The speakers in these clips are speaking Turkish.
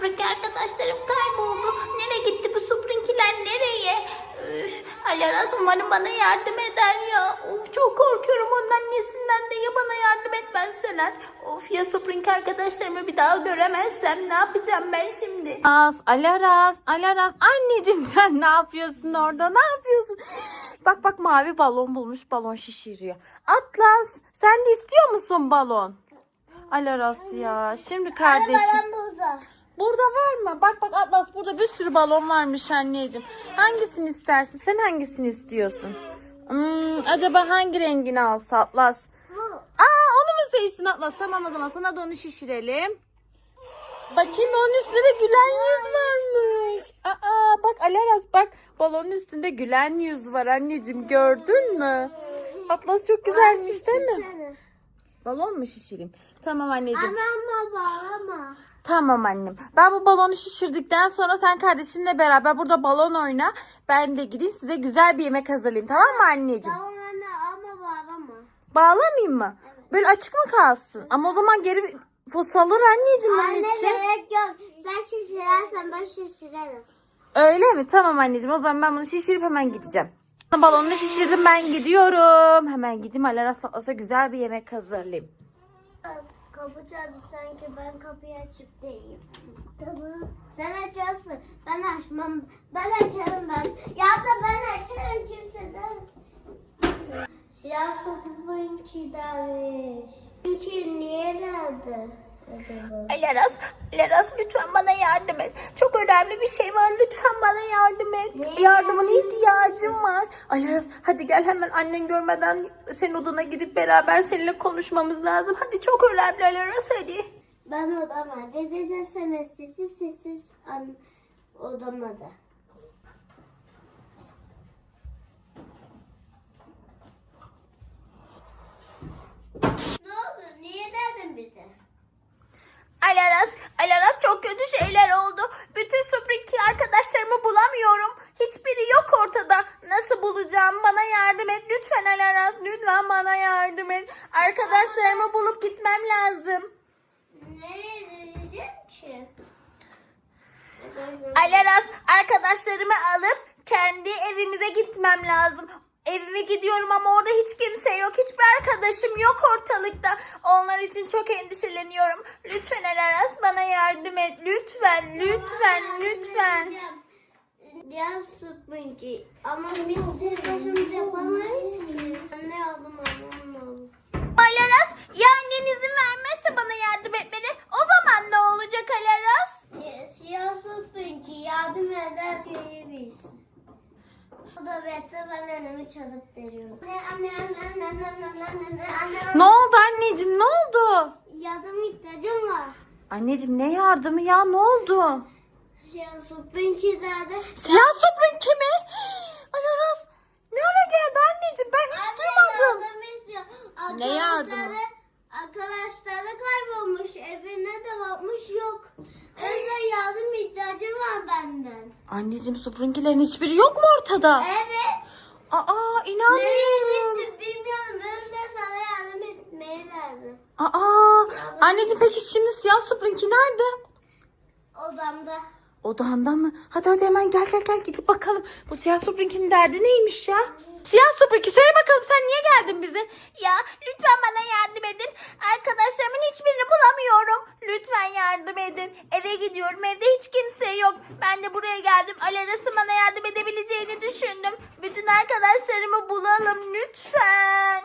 Suprinki arkadaşlarım kayboldu. Nereye gitti bu Suprinkiler nereye? Üf, Alaras umarım bana yardım eder ya. Of, çok korkuyorum onun annesinden de ya bana yardım etmezseler. Of ya Suprinki arkadaşlarımı bir daha göremezsem ne yapacağım ben şimdi? As, Alaras, Alaras. Anneciğim sen ne yapıyorsun orada? Ne yapıyorsun? Bak bak mavi balon bulmuş balon şişiriyor. Atlas sen de istiyor musun balon? Alaras ya şimdi kardeşim. Burada. Var mı? Bak bak Atlas burada bir sürü balon varmış anneciğim. Hangisini istersin? Sen hangisini istiyorsun? Hmm, acaba hangi rengini alsa Atlas? Aa onu mu seçtin Atlas? Tamam o zaman sana da onu şişirelim. Bakayım onun üstünde gülen yüz varmış. Aa bak Alaras bak balonun üstünde gülen yüz var anneciğim gördün mü? Atlas çok güzelmiş değil mi? Balon mu şişireyim? Tamam anneciğim. Ama bağlama. Tamam annem. Ben bu balonu şişirdikten sonra sen kardeşinle beraber burada balon oyna. Ben de gideyim size güzel bir yemek hazırlayayım. Tamam mı anneciğim? Tamam anne ama bağlama. Bağlamayayım mı? Böyle açık mı kalsın? Ama o zaman geri salır anneciğim onun Anne için. gerek yok. Sen şişirersen ben şişirerim. Öyle mi? Tamam anneciğim. O zaman ben bunu şişirip hemen gideceğim. Balonunu şişirdim ben gidiyorum. Hemen gideyim Alara güzel bir yemek hazırlayayım. Kapı çaldı sanki ben kapıyı açıp değilim. Tamam. Sen açarsın. Ben açmam. Ben açarım ben. Ya da ben açarım kimseden. Siyah sapı ki dermiş. Ki niye geldi? Leras, Leras lütfen bana yardım et. Çok önemli bir şey var. Lütfen bana yardım et. Yardımına ihtiyacım var. Alaras hadi gel hemen annen görmeden senin odana gidip beraber seninle konuşmamız lazım. Hadi çok önemli Alaras hadi. Ben odama. Dedece sessiz sessiz an odama da. Ne oldu? Niye derdin bize? Alaras, çok kötü şeyler oldu. Bütün Sprinky arkadaşlarımı bulamıyorum. Hiçbiri yok ortada. Nasıl bulacağım? Bana yardım et. Lütfen Alaras, lütfen bana yardım et. Arkadaşlarımı bulup gitmem lazım. Nereye gideceğim ki? Alaras, arkadaşlarımı alıp kendi evimize gitmem lazım. Evime gidiyorum ama orada hiç kimse yok. Hiçbir arkadaşım yok ortalıkta. Onlar için çok endişeleniyorum. Lütfen Alaras bana yardım et. Lütfen, lütfen, lütfen. Biraz sıkmayın ki. Ama biz tek başımıza yapamayız ki. Anne yardım almam lazım. Alaras, ya annen izin vermezse bana yardım etmeni o zaman ne olacak Alaras? Ya, Siyah sıkmayın ki yardım eder görebilsin. O da ben elimi çalıp veriyorum. Anne anne anne anne anne anne anne anne Ne oldu anneciğim ne oldu? Yardım ihtiyacım var. Anneciğim ne yardımı ya ne oldu? Siyah ki derdi. Siyah süpürün kimi? Alaras ne ara geldi anneciğim ben hiç duymadım. Yardım istiyor. Ne yardımı? Arkadaşları- kaybolmuş. Evine de bakmış yok. Yüzden yardım ihtiyacım var benden. Anneciğim süpürünkilerin hiçbiri yok mu ortada? Evet. Aa Nereye inanmıyorum. gitti bilmiyorum. Yüzden sana yardım etmeye lazım. Aa anneciğim peki şimdi siyah süpürünki nerede? Odamda. Odağında mı? Hadi hadi hemen gel gel gel gidip bakalım. Bu siyah süpürünkinin derdi neymiş ya? Siyah süpürünki söyle bakalım sen niye geldin bize? Ya lütfen bana yardım edin. Arkadaşlarımın hiçbirini bulamıyorum. Lütfen yardım edin. Eve gidiyorum. Evde hiç kimse yok. Ben de buraya geldim. Alaras'ın bana yardım edebileceğini düşündüm. Bütün arkadaşlarımı bulalım lütfen.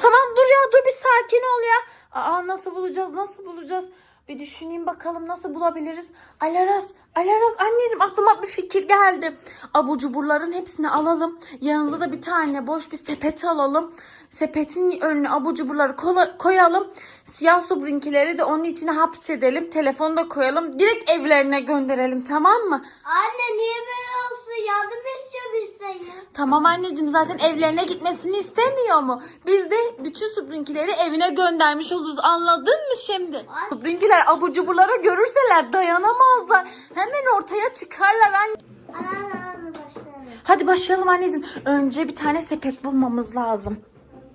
Tamam dur ya dur bir sakin ol ya. Aa nasıl bulacağız nasıl bulacağız? Bir düşüneyim bakalım nasıl bulabiliriz. Alaras, Alaras anneciğim aklıma bir fikir geldi. Abur cuburların hepsini alalım. Yanında da bir tane boş bir sepet alalım. Sepetin önüne abur cuburları koyalım. Siyah subrinkileri de onun içine hapsedelim. Telefonu da koyalım. Direkt evlerine gönderelim tamam mı? Anne niye böyle olsun? Yardım istiyor bizden. Tamam anneciğim zaten evlerine gitmesini istemiyor mu? Biz de bütün Subrinkileri evine göndermiş oluruz. Anladın mı şimdi? Subrinkiler abur cuburları görürseler dayanamazlar. Hemen ortaya çıkarlar anne. Anne anne başlayalım. Hadi başlayalım anneciğim. Önce bir tane sepet bulmamız lazım.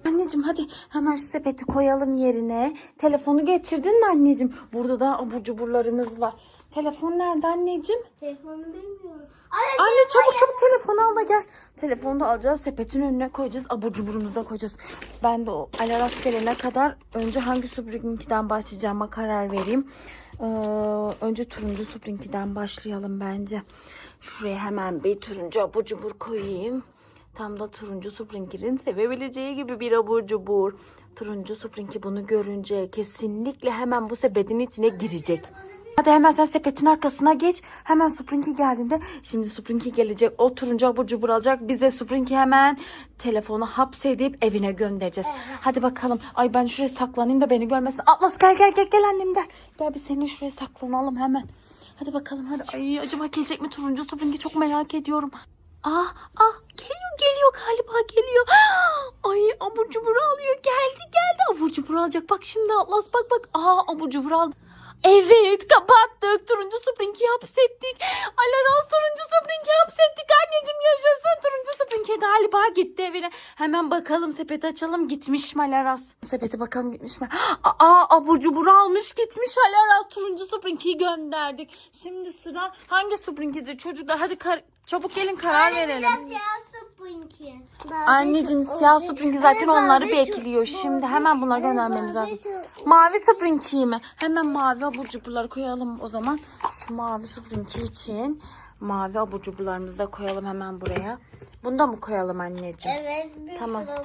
Anneciğim hadi hemen şu sepeti koyalım yerine. Telefonu getirdin mi anneciğim? Burada da abur cuburlarımız var. Telefon nerede anneciğim? Telefonu bilmiyorum. Anne, Anne çabuk çabuk telefonu al da gel. Telefonu da alacağız sepetin önüne koyacağız. Abur cuburumuzu da koyacağız. Ben de o Alaras gelene kadar önce hangi Sprinky'den başlayacağıma karar vereyim. Ee, önce turuncu Sprinky'den başlayalım bence. Şuraya hemen bir turuncu abur cubur koyayım. Tam da turuncu Sprinky'nin sevebileceği gibi bir abur cubur. Turuncu Sprinky bunu görünce kesinlikle hemen bu sepetin içine girecek. Hadi hemen sen sepetin arkasına geç. Hemen Sprinky geldiğinde şimdi Sprinky gelecek. O turuncu abur cubur alacak. Bize Sprinky hemen telefonu hapsedip evine göndereceğiz. Hadi bakalım. Ay ben şuraya saklanayım da beni görmesin. Atlas gel gel gel gel annem gel. Gel biz seninle şuraya saklanalım hemen. Hadi bakalım hadi. Ay acaba gelecek mi turuncu Sprinky çok merak ediyorum. Ah ah geliyor geliyor galiba geliyor. Ay abur cubur alıyor geldi geldi abur cubur alacak. Bak şimdi Atlas bak bak. Aa abur cubur aldı. Evet kapattık. Turuncu Spring'i hapsettik. Alaraz turuncu Spring'i hapsettik. Anneciğim yaşasın. Turuncu Spring'i galiba gitti evine. Hemen bakalım sepeti açalım. Gitmiş mi Alaraz? Sepeti bakalım gitmiş mi? Aa abur cubur almış gitmiş Alaraz. Turuncu Spring'i gönderdik. Şimdi sıra hangi Spring'idir çocuklar? Hadi kar- çabuk gelin karar verelim. Anneciğim siyah Spring'i zaten onları bekliyor. Şimdi hemen bunları göndermemiz lazım. Mavi Spring'i mi? Hemen mavi abur cuburları koyalım o zaman. Şu mavi Spring'i için mavi abur cuburlarımızı da koyalım hemen buraya. Bunu da mı koyalım anneciğim? Evet bir Tamam. sürü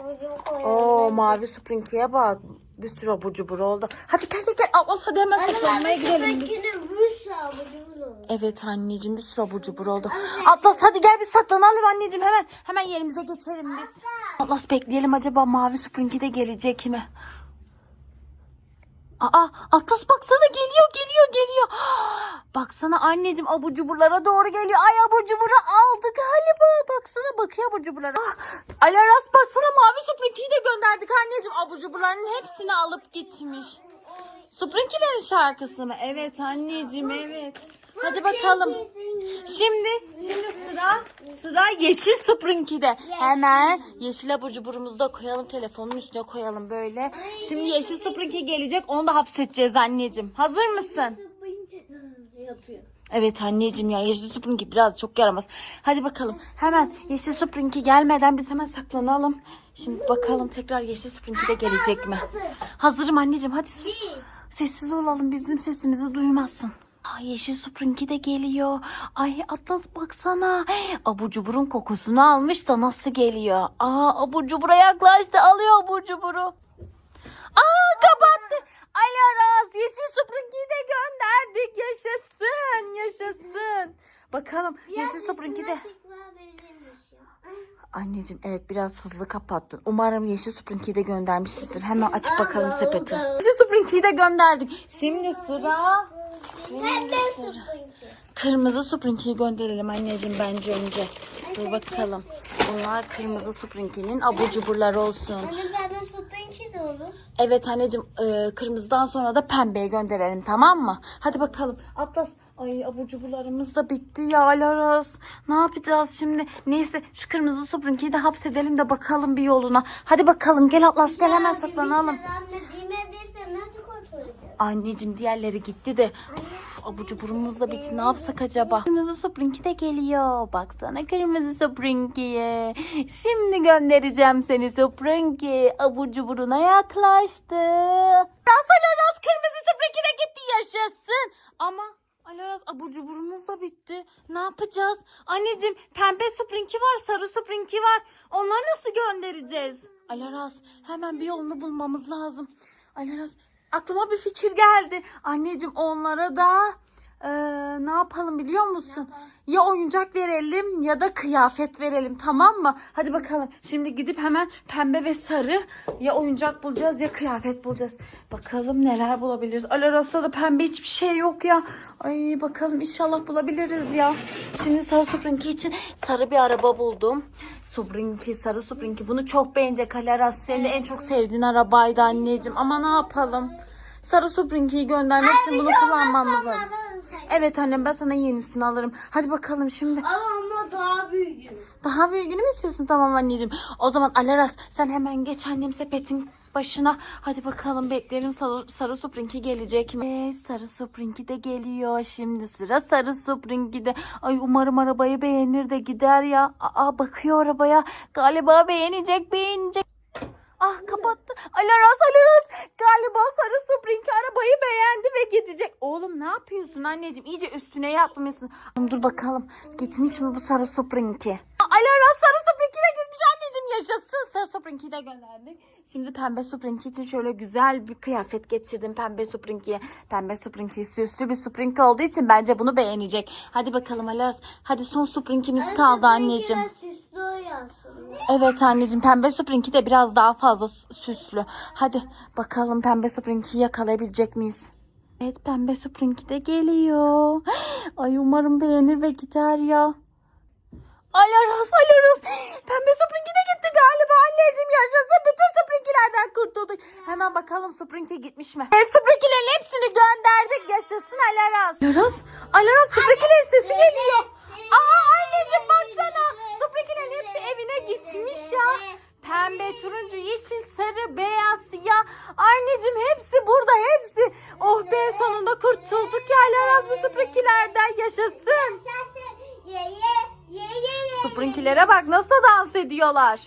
koyalım. Oo mavi Spring'iye bak. Bir sürü abur cubur oldu. Hadi gel gel gel. Ablas hadi hemen saklanmaya gidelim biz. Sprinky'nin bir sürü avucu olur. Evet anneciğim bir sürü abur cubur oldu. Atlas hadi gel biz saklanalım anneciğim hemen. Hemen yerimize geçelim biz. Atlas bekleyelim acaba mavi Springy de gelecek mi? Aa Atlas baksana geliyor geliyor geliyor. Baksana anneciğim abur cuburlara doğru geliyor. Ay abur cuburu aldı galiba. Baksana bakıyor abur cuburlara. Ah, Alaras baksana mavi Springy'yi de gönderdik anneciğim. Abur cuburların hepsini alıp gitmiş. Sprinky'lerin şarkısı mı? Evet anneciğim evet. Hadi bakalım. Şimdi şimdi sıra sıra yeşil Sprinky'de. Hemen yeşil abur cuburumuzu da koyalım telefonun üstüne koyalım böyle. Şimdi yeşil Sprinky gelecek onu da hapsedeceğiz anneciğim. Hazır mısın? Evet anneciğim ya yeşil Sprinky biraz çok yaramaz. Hadi bakalım hemen yeşil Sprinky gelmeden biz hemen saklanalım. Şimdi bakalım tekrar yeşil Sprinky de gelecek mi? Hazırım anneciğim hadi sus. Sessiz olalım bizim sesimizi duymasın. Ay yeşil Springy de geliyor. Ay Atlas baksana. Abur cuburun kokusunu almış da nasıl geliyor? Aa abur cubura yaklaştı alıyor abur cuburu. Aa kapattı. Alaraz yeşil Springy'yi de gönderdik. Yaşasın yaşasın. Bakalım yeşil Springy de. Anneciğim evet biraz hızlı kapattın. Umarım yeşil Sprinky'yi de göndermişizdir. Hemen açıp bakalım sepeti. Yeşil Sprinky'yi de gönderdik. Şimdi sıra... Pembe. Kırmızı Sprinky'yi gönderelim anneciğim bence önce. Dur bakalım. Bunlar kırmızı Sprinky'nin abur cuburları olsun. Anne bende Sprinky de olur. Evet anneciğim e, kırmızıdan sonra da pembeye gönderelim tamam mı? Hadi bakalım. Atlas. Ay abur cuburlarımız da bitti ya Laras. Ne yapacağız şimdi? Neyse şu kırmızı Sprinky'yi de hapsedelim de bakalım bir yoluna. Hadi bakalım gel Atlas gel hemen saklanalım. Biz de Anne değmediyse nasıl kurtulacağız? Anneciğim diğerleri gitti de Uf, abur cuburumuz da bitti. Ne yapsak acaba? Kırmızı Sprinky de geliyor. Baksana kırmızı Sprinky'ye. Şimdi göndereceğim seni Sprinky. Abur cuburuna yaklaştı. Ras Alaras kırmızı Sprinky de gitti yaşasın. Ama Alaras abur cuburumuz da bitti. Ne yapacağız? Anneciğim pembe Sprinky var sarı Sprinky var. Onları nasıl göndereceğiz? Alaras hemen bir yolunu bulmamız lazım. Alaras aklıma bir fikir geldi. Anneciğim onlara da eee, ne yapalım biliyor musun? Ya oyuncak verelim ya da kıyafet verelim tamam mı? Hadi bakalım. Şimdi gidip hemen pembe ve sarı ya oyuncak bulacağız ya kıyafet bulacağız. Bakalım neler bulabiliriz. Alaras'ta da pembe hiçbir şey yok ya. Ay bakalım inşallah bulabiliriz ya. Şimdi sarı Suprinki için sarı bir araba buldum. Suprinki, sarı Suprinki. Bunu çok beğenecek Alaras. Senin en çok sevdiğin arabaydı anneciğim. Ama ne yapalım? Sarı Suprinki'yi göndermek için bunu kullanmamız lazım. Evet annem ben sana yenisini alırım. Hadi bakalım şimdi. Ama ama daha büyük. Daha büyüğünü mü istiyorsun? Tamam anneciğim. O zaman Alaras sen hemen geç annem sepetin başına. Hadi bakalım bekleyelim sarı, sarı suprinki gelecek mi? Ee, sarı suprinki de geliyor. Şimdi sıra sarı suprinki de. Ay umarım arabayı beğenir de gider ya. Aa bakıyor arabaya. Galiba beğenecek beğenecek. Ah kapattı. Alaras Alaras. Galiba sarı Spring arabayı beğendi ve gidecek. Oğlum ne yapıyorsun anneciğim? İyice üstüne yatmışsın. Dur bakalım. Gitmiş mi bu sarı Spring'i? Alaras sarı de gitmiş anneciğim. Yaşasın. Sarı Spring'i de gönderdik. Şimdi pembe Spring için şöyle güzel bir kıyafet getirdim pembe Spring'e. Pembe Spring'i süslü bir Spring olduğu için bence bunu beğenecek. Hadi bakalım Alaras. Hadi son Spring'imiz kaldı anneciğim. Evet anneciğim pembe Spring'i de biraz daha fazla süslü. Hadi bakalım pembe Spring'i yakalayabilecek miyiz? Evet pembe Spring'i de geliyor. Ay umarım beğenir ve gider ya. Alaras alaras. Pembe Spring'i de gitti galiba anneciğim yaşasın. Bütün Spring'ilerden kurtulduk. Hemen bakalım Spring'i gitmiş mi? Evet Spring'ilerin hepsini gönderdik. Yaşasın Alaras. Alaras. Alaras Spring'ilerin sesi geliyor. Aa anneciğim baksana. Spring'ilerin hepsi evine gitmiş ya. Pembe, turuncu, yeşil, sarı, beyaz, siyah. Anneciğim hepsi burada hepsi. Oh be sonunda kurtulduk ya Alaras bu Spring'ilerden yaşasın. Ye ye ye Spring'ilere bak nasıl dans ediyorlar.